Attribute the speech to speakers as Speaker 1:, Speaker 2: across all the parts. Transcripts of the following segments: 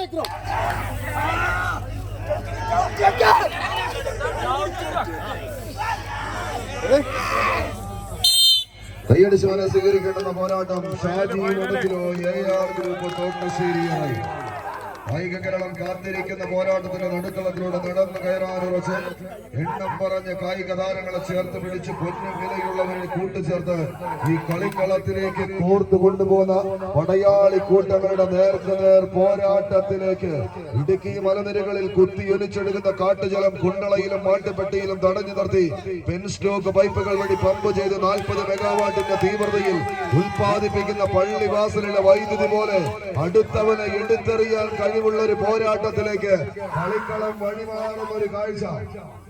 Speaker 1: Off.
Speaker 2: കൈയടിച്ച് വരെ സ്വീകരിക്കേണ്ടുന്ന പോരാട്ടം ഷാജി വടക്കിലോ എ ഗ്രൂപ്പ് തോട്ടശ്ശേരിയായി കായിക കേരളം കാത്തിരിക്കുന്ന പോരാട്ടത്തിന്റെ നടുക്കളത്തിലൂടെ നടന്നു കയറാനുറച്ച് എണ്ണം പറഞ്ഞ കായിക താരങ്ങളെ ചേർത്ത് പിടിച്ച് പൊന്നും വിലയുള്ളവരെ കൂട്ടുചേർത്ത് ഈ കളിക്കളത്തിലേക്ക് കോർത്തു കൊണ്ടുപോകുന്ന പടയാളി കൂട്ടങ്ങളുടെ നേർക്ക് നേർ പോരാട്ടത്തിലേക്ക് ഇടുക്കി മലനിരകളിൽ കുത്തിയൊലിച്ചെടുക്കുന്ന കാട്ടുജലം കുണ്ടളയിലും മാട്ടുപെട്ടിയിലും തടഞ്ഞു നിർത്തി പെൻ സ്റ്റോക്ക് പൈപ്പുകൾ വഴി പമ്പ് ചെയ്ത് നാൽപ്പത് മെഗാവാട്ടിന്റെ തീവ്രതയിൽ ഉൽപ്പാദിപ്പിക്കുന്ന പള്ളിവാസലിലെ വൈദ്യുതി പോലെ അടുത്തവനെ എടുത്തെറിയാൻ കഴിവുള്ള ഒരു പോരാട്ടത്തിലേക്ക് കളിക്കളം വഴിമാറുന്ന ഒരു കാഴ്ച.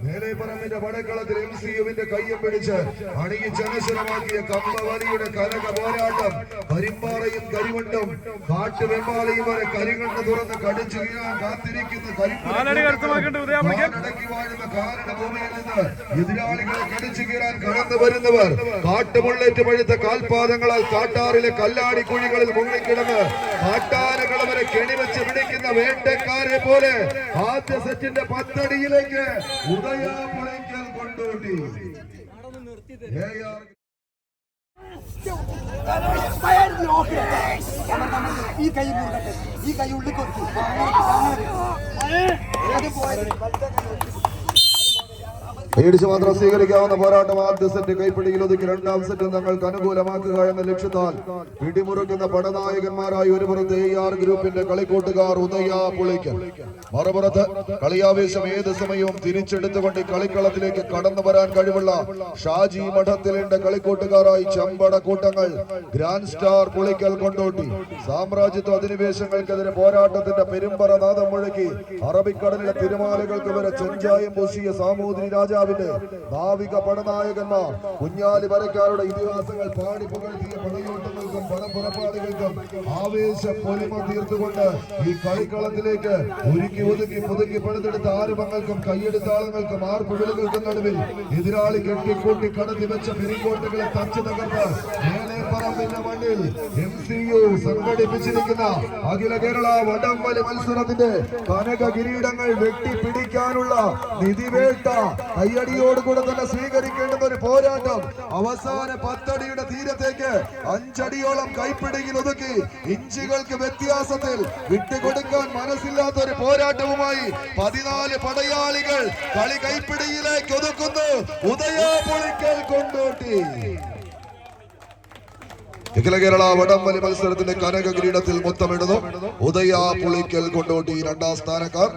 Speaker 2: മേലേപ്പറമ്പിന്റെ പടക്കളത്തിൽ എം സി യുവിന്റെ കയ്യം പിടിച്ച് അണിയിച്ച് അനശ്വരമാക്കിയ കമ്പവലിയുടെ കനക പോരാട്ടം കരിമ്പാറയും കരിമണ്ടും കാട്ടുവെമ്പാളയും വരെ കരികണ്ണ് തുറന്ന് കടിച്ചു വീഴാൻ കാത്തിരിക്കുന്ന കാടടക്കി വാഴുന്ന കാരണ ഭൂമിയിൽ നിന്ന് എതിരാളികളെ കടിച്ചു കീറാൻ കടന്നു വരുന്നവർ കാട്ടുമുള്ളേറ്റ് പഴുത്ത കാൽപാദങ്ങളാൽ കാട്ടാറിലെ കല്ലാടി കുഴികളിൽ മുങ്ങിക്കിടന്ന് കാട്ടാനകളെ വരെ കെണിവെച്ച് പിടിക്കുന്ന വേട്ടക്കാരെ പോലെ ആദ്യ സെറ്റിന്റെ പത്തടിയിലേക്ക് കൊണ്ടോട്ടി.
Speaker 1: the okay. ഈ കൈ ഈ കൈ പോയത്.
Speaker 2: പേടിച്ച് മാത്രം സ്വീകരിക്കാവുന്ന പോരാട്ടം ആദ്യ സെറ്റ് കൈപ്പിടിയിൽ ഒതുക്കി രണ്ടാം സെറ്റ് തങ്ങൾക്ക് അനുകൂലമാക്കുക എന്ന ലക്ഷ്യത്താൽ പിടിമുറുക്കുന്ന പടനായകന്മാരായി ഒരു പുറത്ത് എ ആർ ഗ്രൂപ്പിന്റെ കളിക്കൂട്ടുകാർ ഉദയ പുളിക്കൽ. മറുപുറത്ത് കളിയാവേശം ഏത് സമയവും തിരിച്ചെടുത്തുകൊണ്ട് കളിക്കളത്തിലേക്ക് കടന്നു വരാൻ കഴിവുള്ള ഷാജി മഠത്തിലിന്റെ കളിക്കൂട്ടുകാരായി ചമ്പട കൂട്ടങ്ങൾ ഗ്രാൻഡ് സ്റ്റാർ പുളിക്കൽ കൊണ്ടോട്ടി. സാമ്രാജ്യത്വ അധിനിവേശങ്ങൾക്കെതിരെ പോരാട്ടത്തിന്റെ പെരുമ്പറ നാദം മുഴക്കി അറബിക്കടലിലെ തിരുമാലകൾക്ക് വരെ ചെഞ്ചായം പൂശിയ സാമൂതിരി രാജാവിന്റെ നാവിക പടനായകന്മാർ കുഞ്ഞാലി വരക്കാരുടെ ഇതിഹാസങ്ങൾ പാടി പുകഴ്ത്തിയ പടയോട്ടങ്ങൾക്കും പടപ്പുറപ്പാടുകൾക്കും ആവേശ പൊലിമ തീർത്തുകൊണ്ട് ഈ കളിക്കളത്തിലേക്ക് ഒരുക്കി ഒതുക്കി പുതുക്കി പണിതെടുത്ത ആരുമങ്ങൾക്കും കയ്യെടുത്താളങ്ങൾക്കും ആർപ്പുവിളുകൾക്കും നടുവിൽ എതിരാളി കെട്ടിക്കൂട്ടി കടത്തി വെച്ച പിരിക്കോട്ടുകളെ തച്ചു തകർത്ത് പറമ്പിന്റെ മണ്ണിൽ എം സി യു സംഘടിപ്പിച്ചിരിക്കുന്ന അഖില കേരള വടംവലി മത്സരത്തിന്റെ കനക കിരീടങ്ങൾ വെട്ടിപ്പിടിക്കാനുള്ള നിധിവേട്ട കയ്യടിയോടുകൂടെ തന്നെ സ്വീകരിക്കേണ്ടുന്ന ഒരു പോരാട്ടം. അവസാന പത്തടിയുടെ തീരത്തേക്ക് അഞ്ചടിയോളം കൈപ്പിടിയിൽ ഒതുക്കി ഇഞ്ചുകൾക്ക് വ്യത്യാസത്തിൽ വിട്ടുകൊടുക്കാൻ മനസ്സില്ലാത്ത ഒരു പോരാട്ടവുമായി പതിനാല് പടയാളികൾ കളി കൈപ്പിടിയിലേക്ക് ഒതുക്കുന്നു. ഉദയാപൊളിക്കൽ കൊണ്ടോട്ടി. അഖില കേരള വടംവലി മത്സരത്തിന്റെ കനക കിരീടത്തിൽ മൊത്തമിടുന്നു. ഉദയ പുളിക്കൽ കൊണ്ടോട്ടി രണ്ടാം സ്ഥാനക്കാർ.